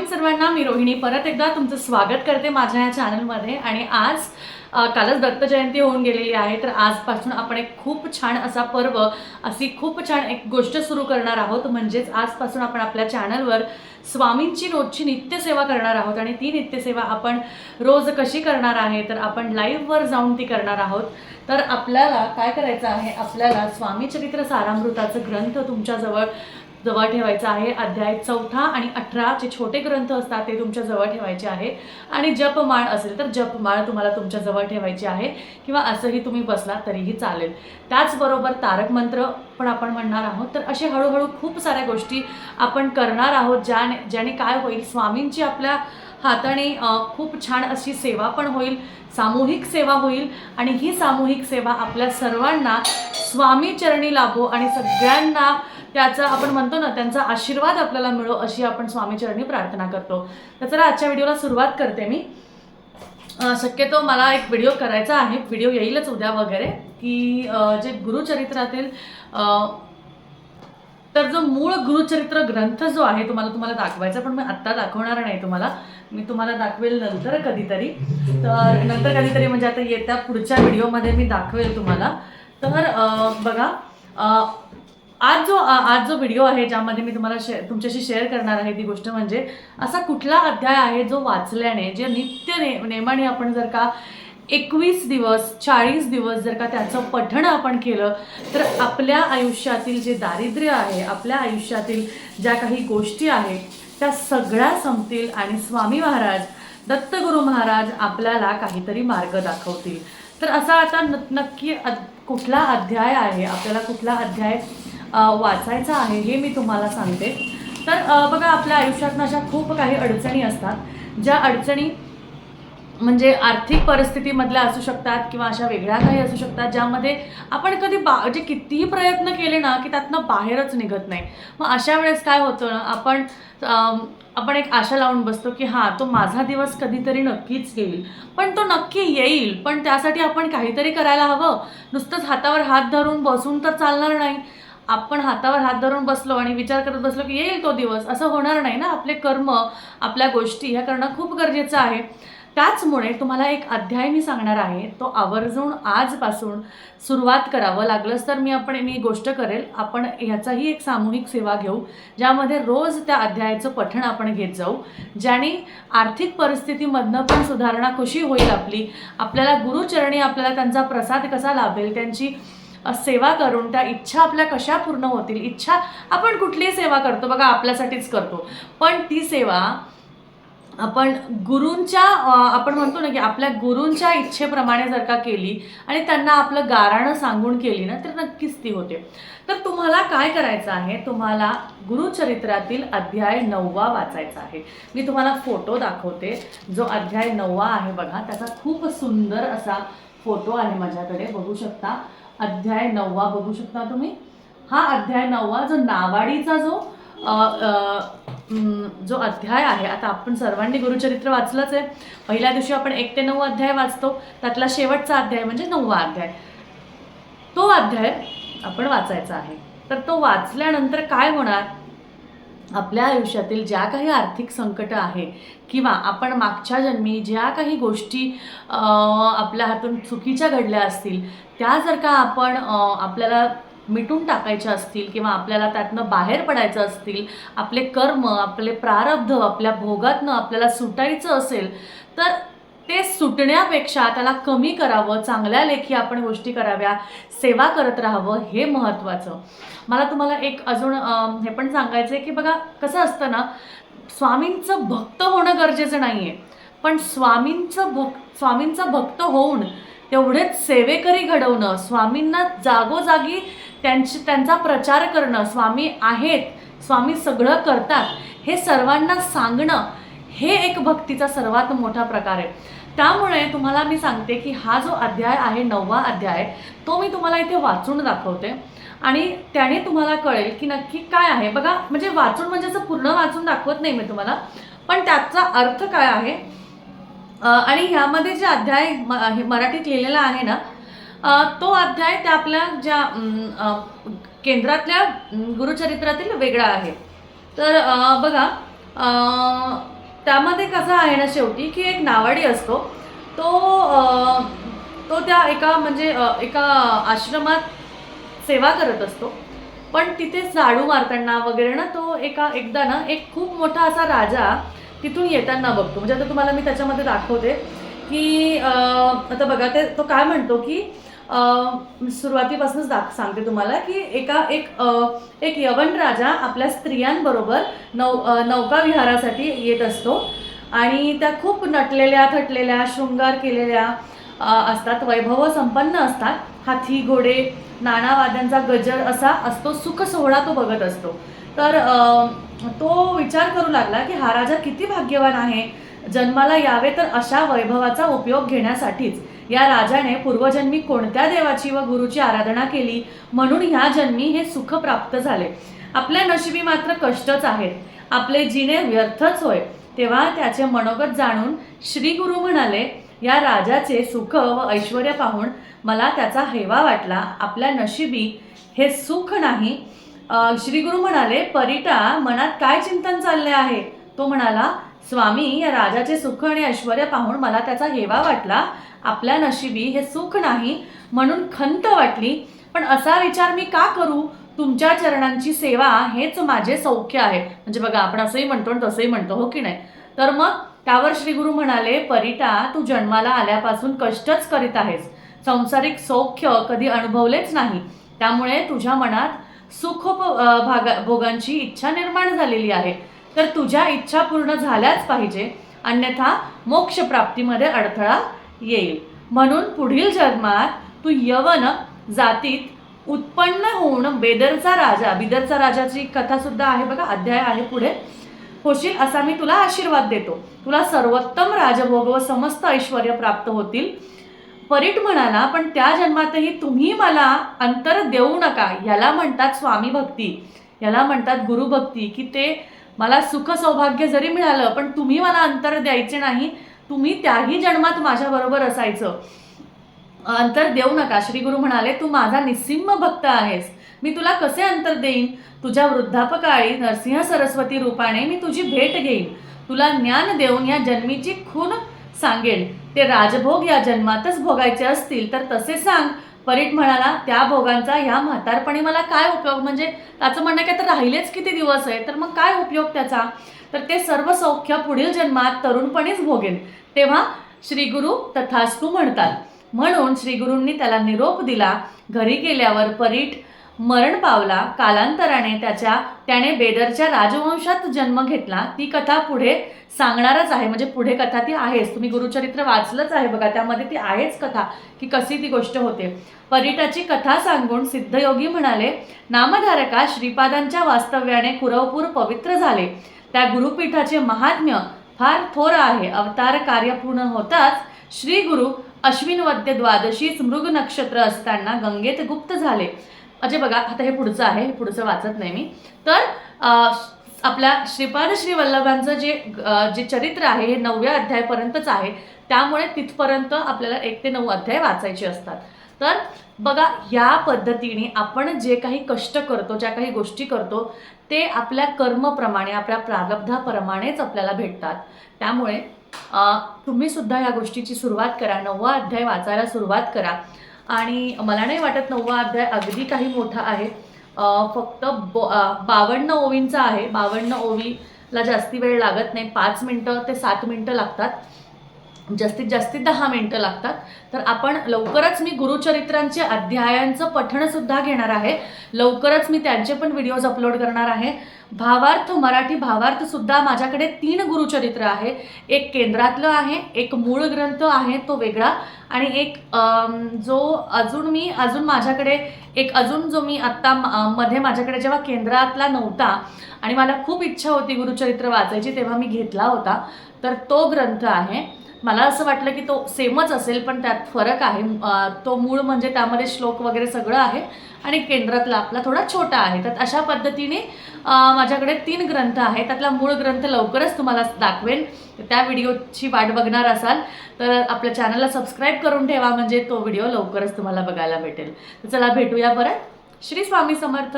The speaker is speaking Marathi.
मॉर्निंग सर्वांना मी रोहिणी परत एकदा तुमचं स्वागत करते माझ्या या चॅनलमध्ये. आणि आज कालच दत्त जयंती होऊन गेलेली आहे तर आजपासून आपण एक खूप छान असा पर्व अशी खूप छान एक गोष्ट सुरू करणार आहोत. म्हणजेच आजपासून आपण आपल्या चॅनलवर स्वामींची रोजची नित्यसेवा करणार आहोत. आणि ती नित्यसेवा आपण रोज कशी करणार आहे तर आपण लाईव्हवर जाऊन ती करणार आहोत. तर आपल्याला काय करायचं आहे आपल्याला स्वामी चरित्र सारामृताचं ग्रंथ तुमच्याजवळ जवळ ठेवायचा आहे. अध्याय चौथा आणि अठरा जे छोटे ग्रंथ असतात ते तुमच्या जवळ ठेवायचे आहे. आणि जपमाळ असेल तर जपमाळ तुम्हाला तुमच्या जवळ ठेवायची आहे. किंवा असंही तुम्ही बसला तरीही चालेल. त्याचबरोबर तारक मंत्र पण आपण म्हणणार आहोत. तर असे हळूहळू खूप साऱ्या गोष्टी आपण करणार आहोत. ज्याने ज्याने काय होईल? स्वामींची आपल्या हाताने खूप छान अशी सेवा पण होईल. सामूहिक सेवा होईल. आणि ही सामूहिक सेवा आपल्या सर्वांना स्वामी चरणी लाभो आणि सगळ्यांना त्याचा आपण म्हणतो ना त्यांचा आशीर्वाद आपल्याला मिळो अशी आपण स्वामीचरणी प्रार्थना करतो. तर चला आजच्या व्हिडिओला सुरुवात करते मी. शक्यतो मला एक व्हिडिओ करायचा आहे. व्हिडिओ येईलच उद्या वगैरे. की जे गुरुचरित्रातील तर जो मूळ गुरुचरित्र ग्रंथ जो आहे तुम्हाला तुम्हाला दाखवायचा पण मी आत्ता दाखवणार नाही तुम्हाला. मी तुम्हाला दाखवेल नंतर कधीतरी. तर नंतर कधीतरी म्हणजे आता येत्या पुढच्या व्हिडिओमध्ये मी दाखवेल तुम्हाला. तर बघा आज जो आज जो व्हिडिओ आहे ज्यामध्ये मी तुम्हाला शे तुमच्याशी शेअर करणार आहे ती गोष्ट म्हणजे असा कुठला अध्याय आहे जो वाचल्याने जे नित्य ने नेमाने आपण जर का एकवीस दिवस चाळीस दिवस जर का त्याचं पठण आपण केलं तर आपल्या आयुष्यातील जे दारिद्र्य आहे आपल्या आयुष्यातील ज्या काही गोष्टी आहेत त्या सगळ्या संपतील आणि स्वामी महाराज दत्तगुरु महाराज आपल्याला काहीतरी मार्ग दाखवतील. तर असा आता न नक्की अ- कुठला अध्याय आहे? आपल्याला कुठला अध्याय वाचायचा आहे हे मी तुम्हाला सांगते. तर बघा आपल्या आयुष्यात अशा खूप काही अडचणी असतात ज्या अडचणी म्हणजे आर्थिक परिस्थितीमधल्या असू शकतात किंवा अशा वेगळ्या काही असू शकतात ज्यामध्ये आपण कधी बा जे कितीही प्रयत्न केले ना की त्यातनं बाहेरच निघत नाही. मग अशा वेळेस काय होतं ना आपण आपण एक आशा लावून बसतो की हां तो माझा दिवस कधीतरी नक्कीच येईल. पण तो नक्की येईल पण त्यासाठी आपण काहीतरी करायला हवं. नुसतंच हातावर हात धरून बसून तर चालणार नाही. आपण हातावर हात धरून बसलो आणि विचार करत बसलो की येईल तो दिवस असं होणार नाही ना? आपले कर्म आपल्या गोष्टी ह्या करणं खूप गरजेचं आहे. त्याचमुळे तुम्हाला एक अध्याय मी सांगणार आहे. तो आवर्जून आजपासून सुरुवात करावं लागलंच तर मी आपण मी गोष्ट करेल. आपण ह्याचाही एक सामूहिक सेवा घेऊ ज्यामध्ये रोज त्या अध्यायाचं पठण आपण घेत जाऊ ज्याने आर्थिक परिस्थितीमधनं पण सुधारणा कशी होईल आपली आपल्याला गुरुचरणी आपल्याला त्यांचा प्रसाद कसा लाभेल त्यांची सेवा करून त्या इच्छा आपल्या कशा पूर्ण होतील? इच्छा आपण कुठलीही सेवा करतो बघा आपल्यासाठीच करतो. पण ती सेवा आपण गुरूंच्या आपण म्हणतो ना की आपल्या गुरूंच्या इच्छेप्रमाणे जर का केली आणि त्यांना आपलं गाराणं सांगून केली ना तर नक्कीच ती होते. तर तुम्हाला काय करायचं आहे? तुम्हाला गुरुचरित्रातील अध्याय नववा वाचायचा आहे. मी तुम्हाला फोटो दाखवते. जो अध्याय नववा आहे बघा त्याचा खूप सुंदर असा फोटो आहे माझ्याकडे. बघू शकता. अध्याय नववा बघू शकता तुम्ही. हा अध्याय नववा जो नावाडीचा जो जो अध्याय आहे आता आपण सर्वांनी गुरुचरित्र वाचलंच आहे. पहिल्या दिवशी आपण एक ते नऊ अध्याय वाचतो त्यातला शेवटचा अध्याय म्हणजे नववा अध्याय. तो अध्याय आपण वाचायचा आहे. तर तो वाचल्यानंतर काय होणार? आपल्या आयुष्यातील ज्या काही आर्थिक संकट आहे किंवा आपण मागच्या जन्मी ज्या काही गोष्टी आपल्या हातून चुकीच्या घडल्या असतील त्या जर का आपण आपल्याला मिटून टाकायच्या असतील किंवा आपल्याला त्यातनं बाहेर पडायचं असतील आपले कर्म आपले प्रारब्ध आपल्या भोगातनं आपल्याला सुटायचं असेल तर ते सुटण्यापेक्षा त्याला कमी करावं चांगल्या लेखी आपण गोष्टी कराव्या सेवा करत राहावं हे महत्त्वाचं. मला तुम्हाला एक अजून हे पण सांगायचं आहे की बघा कसं असतं ना स्वामींचं भक्त होणं गरजेचं नाही आहे पण स्वामींचं भक् स्वामींचं भक्त होऊन तेवढेच सेवेकरी घडवणं स्वामींना जागोजागी त्यांची त्यांचा प्रचार करणं स्वामी आहेत स्वामी सगळं करतात हे सर्वांना सांगणं हे एक भक्तीचा सर्वात मोठा प्रकार आहे. त्यामुळे तुम्हाला मी सांगते की हा जो अध्याय आहे नववा अध्याय तो मी तुम्हाला इथे वाचून दाखवते. आणि त्याने तुम्हाला कळेल की नक्की काय आहे. बघा म्हणजे वाचून म्हणजे असं पूर्ण वाचून दाखवत नाही मी तुम्हाला पण त्याचा अर्थ काय आहे? आणि ह्यामध्ये जे अध्याय म- हे मराठीत लिहिलेला आहे ना तो अध्याय त्या आपल्या ज्या केंद्रातल्या गुरुचरित्रातील वेगळा आहे. तर बघा त्यामध्ये कसं आहे ना शेवटी की एक नावाडी असतो. तो तो त्या एका म्हणजे एका आश्रमात सेवा करत असतो. पण तिथे झाडू मारताना वगैरे ना तो एका एकदा ना एक खूप मोठा असा राजा तिथून येताना बघतो. म्हणजे आता तुम्हाला मी त्याच्यामध्ये दाखवते की आता बघा ते तो काय म्हणतो की सुरुवातीपासूनच दाख सांगते तुम्हाला की एका एक एक यवन राजा आपल्या स्त्रियांबरोबर नौ नौकाविहारासाठी नौका विहारासाठी येत असतो. आणि त्या खूप नटलेल्या थटलेल्या शृंगार केलेल्या असतात. वैभव संपन्न असतात. हाथी घोडे नाणावाद्यांचा गजर असा असतो. सुख सोहळा तो बघत असतो. तर तो विचार करू लागला की हा राजा किती भाग्यवान आहे. जन्माला यावे तर अशा वैभवाचा उपयोग घेण्यासाठीच. या राजाने पूर्वजन्मी कोणत्या देवाची व गुरुची आराधना केली? म्हणून ह्या जन्मी हे सुख प्राप्त झाले. आपल्या नशिबी मात्र कष्टच आहेत. आपले जिने व्यर्थच होय. तेव्हा त्याचे मनोगत जाणून श्री गुरु म्हणाले या राजाचे सुख व ऐश्वर पाहून मला त्याचा हेवा वाटला. आपल्या नशिबी हे सुख नाही. श्री गुरु म्हणाले परिटा मनात काय चिंतन चालले आहे? तो म्हणाला स्वामी या राजाचे सुख आणि ऐश्वर पाहून मला त्याचा हेवा वाटला. आपल्या नशिबी हे सुख नाही म्हणून खंत वाटली. पण असा विचार मी का करू? तुमच्या चरणांची सेवा हेच माझे सौख्य आहे. म्हणजे बघा आपण असंही म्हणतो आणि तसंही म्हणतो हो की नाही? तर मग त्यावर श्री गुरु म्हणाले परिटा तू जन्माला आल्यापासून कष्टच करीत आहेस. सांसारिक सौख्य कधी अनुभवलेच नाही. त्यामुळे तुझ्या मनात सुख भागा भोगांची इच्छा निर्माण झालेली आहे. तर तुझ्या इच्छा पूर्ण झाल्याच पाहिजे. अन्यथा मोक्ष प्राप्तीमध्ये अडथळा येईल. म्हणून पुढील जन्मात तू यवन जातीत उत्पन्न होऊन बेदरचा राजा बिदरचा राजाची कथा सुद्धा आहे बघा अध्याय आहे पुढे. होशील असा मी तुला आशीर्वाद देतो. तुला सर्वोत्तम राजभोग व समस्त ऐश्वर प्राप्त होतील. परीट म्हणाला पण त्या जन्मातही तुम्ही मला अंतर देऊ नका. याला म्हणतात स्वामी भक्ती. याला म्हणतात गुरुभक्ती की ते मला सुख सौभाग्य जरी मिळालं पण तुम्ही मला अंतर द्यायचे नाही. तुम्ही त्याही जन्मात माझ्याबरोबर असायचं. अंतर देऊ नका. श्री गुरु म्हणाले तू माझा निस्सिम भक्त आहेस. मी तुला कसे अंतर देईन? तुझ्या वृद्धापकाळी नरसिंह सरस्वती रूपाने मी तुझी भेट घेईन. तुला ज्ञान देऊन या जन्मीची खून सांगेन. ते राजभोग या जन्मातच भोगायचे असतील तर तसे सांग. परीट म्हणाला त्या भोगांचा ह्या म्हातारपणी मला काय उपयोग? म्हणजे त्याचं म्हणणं काय तर राहिलेच किती दिवस आहे तर मग काय उपयोग त्याचा? तर ते सर्व सौख्य पुढील जन्मात तरुणपणीच भोगेन. तेव्हा श्री गुरु तथास्तू म्हणतात. म्हणून श्रीगुरूंनी त्याला निरोप दिला. घरी गेल्यावर परीट मरण पावला. कालांतराने त्याच्या त्याने बेदरच्या राजवंशात जन्म घेतला. ती कथा पुढे सांगणारच आहे. म्हणजे पुढे कथा ती आहेच. तुम्ही गुरुचरित्र वाचलंच आहे बघा. त्यामध्ये ती आहेच कथा की कशी ती गोष्ट होते. परीटाची कथा सांगून सिद्धयोगी म्हणाले नामधारका श्रीपादांच्या वास्तव्याने कुरवपूर पवित्र झाले. त्या गुरुपीठाचे महात्म्य फार थोर आहे. अवतार कार्य पूर्ण होताच श्री गुरु अश्विन वद्य द्वादशीच मृग नक्षत्र असताना गंगेत गुप्त झाले. म्हणजे बघा आता हे पुढचं आहे हे पुढचं वाचत नाही मी. तर आपल्या श्रीपाद श्री वल्लभांचं जे जे चरित्र आहे हे नवव्या अध्यायापर्यंतच आहे. त्यामुळे तिथपर्यंत आपल्याला एक ते नऊ अध्याय वाचायचे असतात. तर बघा ह्या पद्धतीने आपण जे काही कष्ट करतो ज्या काही गोष्टी करतो ते आपल्या कर्मप्रमाणे आपल्या प्रारब्धाप्रमाणेच आपल्याला भेटतात. त्यामुळे तुम्ही सुद्धा या गोष्टीची सुरुवात करा नववा अध्याय वाचायला सुरुवात करा. आणि मला नाही वाटत नववा अध्याय अगदी काही मोठा आहे. फक्त ब बावन्न ओवींचा आहे. बावन्न ओवीला जास्ती वेळ लागत नाही. पाच मिनटं ते सात मिनटं लागतात. जास्तीत जास्ती दहा मिनटं लागतात. तर आपण लवकरच मी गुरुचरित्रांचे अध्यायांचं पठणसुद्धा घेणार आहे. लवकरच मी त्यांचे पण व्हिडिओज अपलोड करणार आहे. भावार्थ मराठी भावार्थसुद्धा माझ्याकडे तीन गुरुचरित्र आहे. एक केंद्रातलं आहे एक मूळ ग्रंथ आहे तो वेगळा. आणि एक जो अजून मी अजून माझ्याकडे एक अजून जो मी आत्ता मध्ये माझ्याकडे जेव्हा केंद्रातला नव्हता आणि मला खूप इच्छा होती गुरुचरित्र वाचायची तेव्हा मी घेतला होता. तर तो ग्रंथ आहे. मला असं वाटलं की तो सेमच असेल पण त्यात फरक आहे. तो मूळ म्हणजे त्यामध्ये श्लोक वगैरे सगळं आहे आणि केंद्रातला आपला थोडा छोटा आहे. तर अशा पद्धतीने माझ्याकडे तीन ग्रंथ आहे त्यातला मूळ ग्रंथ लवकरच तुम्हाला दाखवेन. त्या व्हिडिओची वाट बघणार असाल तर आपल्या चॅनलला सबस्क्राईब करून ठेवा म्हणजे तो व्हिडिओ लवकरच तुम्हाला बघायला भेटेल. तर चला भेटूया परत. श्री स्वामी समर्थ.